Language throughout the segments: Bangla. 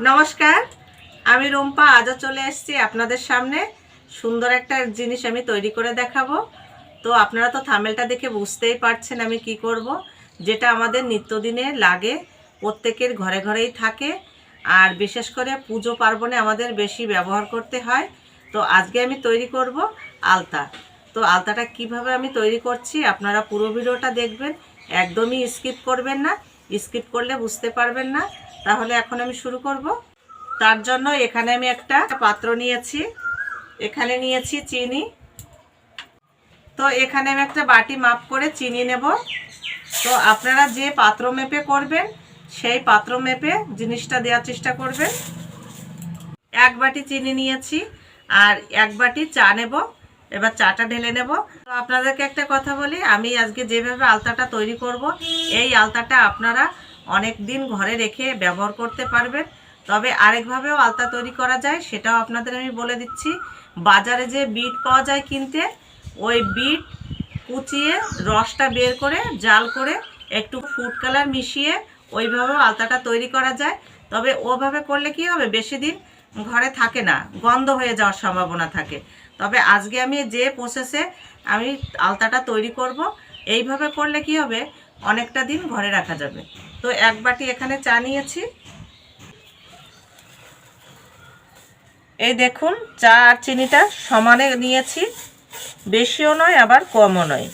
নমস্কার, আমি রুম্পা, আজও চলে এসেছি আপনাদের সামনে। সুন্দর একটা জিনিস আমি তৈরি করে দেখাবো। তো আপনারা তো থামেলটা দেখে বুঝতেই পারছেন আমি কি করব। যেটা আমাদের নিত্যদিনে লাগে, প্রত্যেকের ঘরে ঘরেই থাকে। আর বিশেষ করে পুজো পার্বণে আমাদের বেশি ব্যবহার করতে হয়। তো আজকে আমি তৈরি করব আলতা। তো আলতাটা কীভাবে আমি তৈরি করছি আপনারা পুরো ভিডিওটা দেখবেন। একদমই স্কিপ করবেন না। স্কিপ করলে বুঝতে পারবেন না। তাহলে এখন আমি শুরু করব। তার জন্য এখানে আমি একটা পাত্র নিয়েছি। এখানে নিয়েছি চিনি। তো এখানে আমি একটা বাটি মাপ করে চিনি নেব। তো আপনারা যে পাত্র মেপে করবেন, সেই পাত্র মেপে জিনিসটা দেওয়ার চেষ্টা করবেন। এক বাটি চিনি নিয়েছি আর এক বাটি চা নেব। এবার চাটা ঢেলে নেব। তো আপনাদেরকে একটা কথা বলি, আমি আজকে যেভাবে আলতাটা তৈরি করব, এই আলতাটা আপনারা অনেক দিন ঘরে রেখে ব্যবহার করতে পারবেন। তবে আরেকভাবেও আলতা তৈরি করা যায়, সেটাও আপনাদের আমি বলে দিচ্ছি। বাজারে যে বিট পাওয়া যায় কিনতে, ওই বিট কুচিয়ে রসটা বের করে, জাল করে একটু ফুড কালার মিশিয়ে ওইভাবেও আলতাটা তৈরি করা যায়। তবে ওভাবে করলে কি হবে? বেশি দিন ঘরে থাকে না, গন্ধ হয়ে যাওয়ার সম্ভাবনা থাকে। তবে আজকে আমি যে প্রসেসে আমি আলতাটা তৈরি করব, এইভাবে করলে কি হবে? অনেকটা দিন ঘরে রাখা যাবে। তো এক বাটি এখানে চা নিয়েছি। এই দেখুন, চা আর চিনিটা সমানে নিয়েছি। বেশিও নয়, আবার কমও নয়।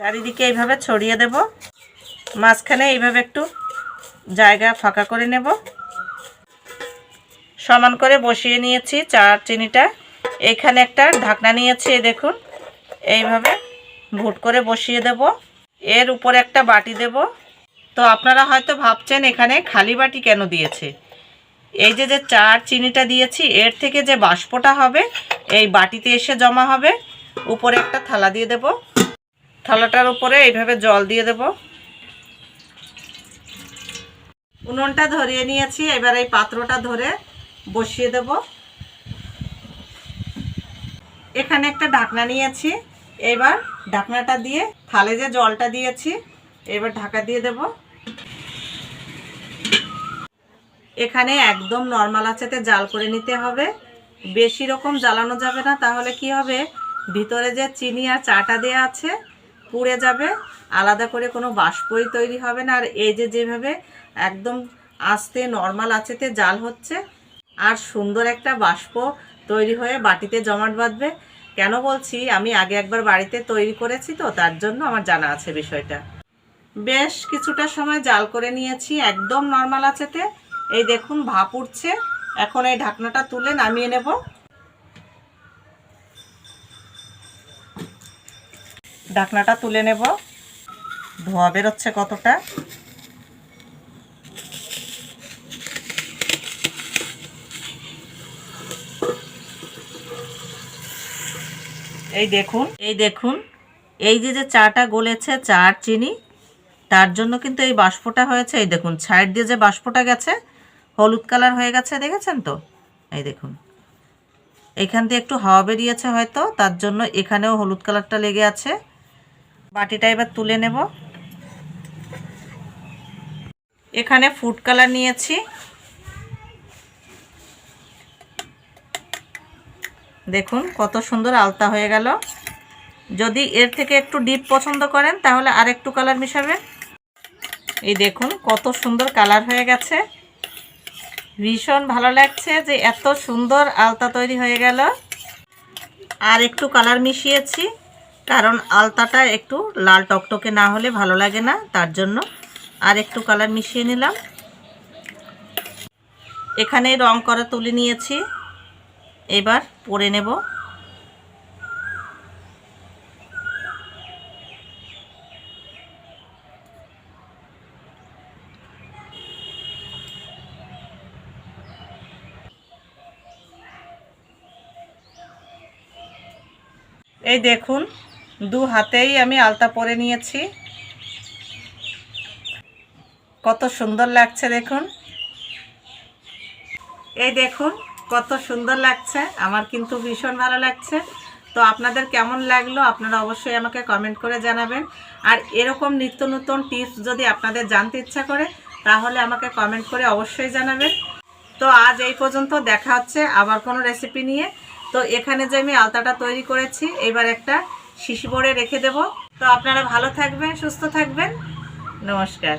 চারিদিকে এইভাবে ছড়িয়ে দেব। মাঝখানে এইভাবে একটু জায়গা ফাঁকা করে নেব। সমান করে বসিয়ে নিয়েছি চা আর চিনিটা। এখানে একটা ঢাকনা নিয়েছি দেখুন। এইভাবে ভুট করে বসিয়ে দেব। এর উপরে একটা বাটি দেব। তো আপনারা হয়তো ভাবছেন এখানে খালি বাটি কেন দিয়েছে? এই যে যে চার চিনিটা দিয়েছি, এর থেকে যে বাষ্পটা হবে, এই বাটিতে এসে জমা হবে। উপরে একটা থালা দিয়ে দেব। থালাটার উপরে এইভাবে জল দিয়ে দেব। উনুনটা ধরিয়ে নিয়েছি, এবার এই পাত্রটা ধরে বসিয়ে দেব। এখানে একটা ঢাকনা নিয়েছি। এবার ঢাকনাটা দিয়ে থালে যে জলটা দিয়েছি, এবার ঢাকা দিয়ে দেব। এখানে একদম নর্মাল আঁচেতে জাল করে নিতে হবে। বেশি রকম জ্বালানো যাবে না, তাহলে কি হবে? ভিতরে যে চিনি আর চাটা দেওয়া আছে, পুড়ে যাবে। আলাদা করে কোনো বাষ্পই তৈরি হবে না। আর এই যে যেভাবে একদম আস্তে নর্মাল আঁচেতে জাল হচ্ছে, আর সুন্দর একটা বাষ্প তৈরি হয়ে বাটিতে জমাট বাঁধবে। কেন বলছি? আমি আগে একবার বাড়িতে তৈরি করেছি তো, তার জন্য আমার জানা আছে বিষয়টা। বেশ কিছুটা সময় জাল করে নিয়েছি, একদম নর্মাল আছেতে এই দেখুন, ভাপ উঠছে। এখন এই ঢাকনাটা তুলে নামিয়ে নেব। ঢাকনাটা তুলে নেব। ধোয়া বেরোচ্ছে কতটা? এই দেখুন এই দেখুন, এই যে যে চাটা গলেছে চা আর চিনি, তার জন্য কিন্তু এই বাষ্পটা হয়েছে, এই দেখুন, সাইড দিয়ে যে বাষ্পটা গেছে, হলুদ কালার হয়ে গেছে, দেখেছেন তো? এই দেখুন, এখান দিয়ে একটু হাওয়া বেরিয়েছে হয়তো, তার জন্য এখানেও হলুদ কালারটা লেগে আছে। বাটিটা এবার তুলে নেব। এখানে ফুড কালার নিয়েছি। দেখুন, কত সুন্দর আলতা হয়ে গেল। যদি এর থেকে একটু ডিপ পছন্দ করেন, তাহলে আর একটু কালার মিশাবেন এই দেখুন, কত সুন্দর কালার হয়ে গেছে। ভীষণ ভালো লাগছে যে এত সুন্দর আলতা তৈরি হয়ে গেল। আর একটু কালার মিশিয়েছি, কারণ আলতাটা একটু লাল টকটকে না হলে ভালো লাগে না, তার জন্য আর একটু কালার মিশিয়ে নিলাম। এখানে রং করা তুলে নিয়েছি। এবার পরে নেব। এই দেখুন, দু হাতেই আমি আলতা পরে নিয়েছি। কত সুন্দর লাগছে দেখুন। এই দেখুন কত সুন্দর লাগছে, আমার কিন্তু ভীষণ ভালো লাগছে। তো আপনাদের কেমন লাগল, আপনারা অবশ্যই আমাকে কমেন্ট করে জানাবেন। আর এরকম নিত্য নতুন টিপস যদি আপনাদের জানতে ইচ্ছা করে, তাহলে আমাকে কমেন্ট করে অবশ্যই জানাবেন। তো আজ এই পর্যন্ত দেখা হচ্ছে আবার কোনো রেসিপি নিয়ে। তো এখানে যে আমি আলতাটা তৈরি করেছি, এবার একটা শিশি ভরে রেখে দেব। তো আপনারা ভালো থাকবেন, সুস্থ থাকবেন। নমস্কার।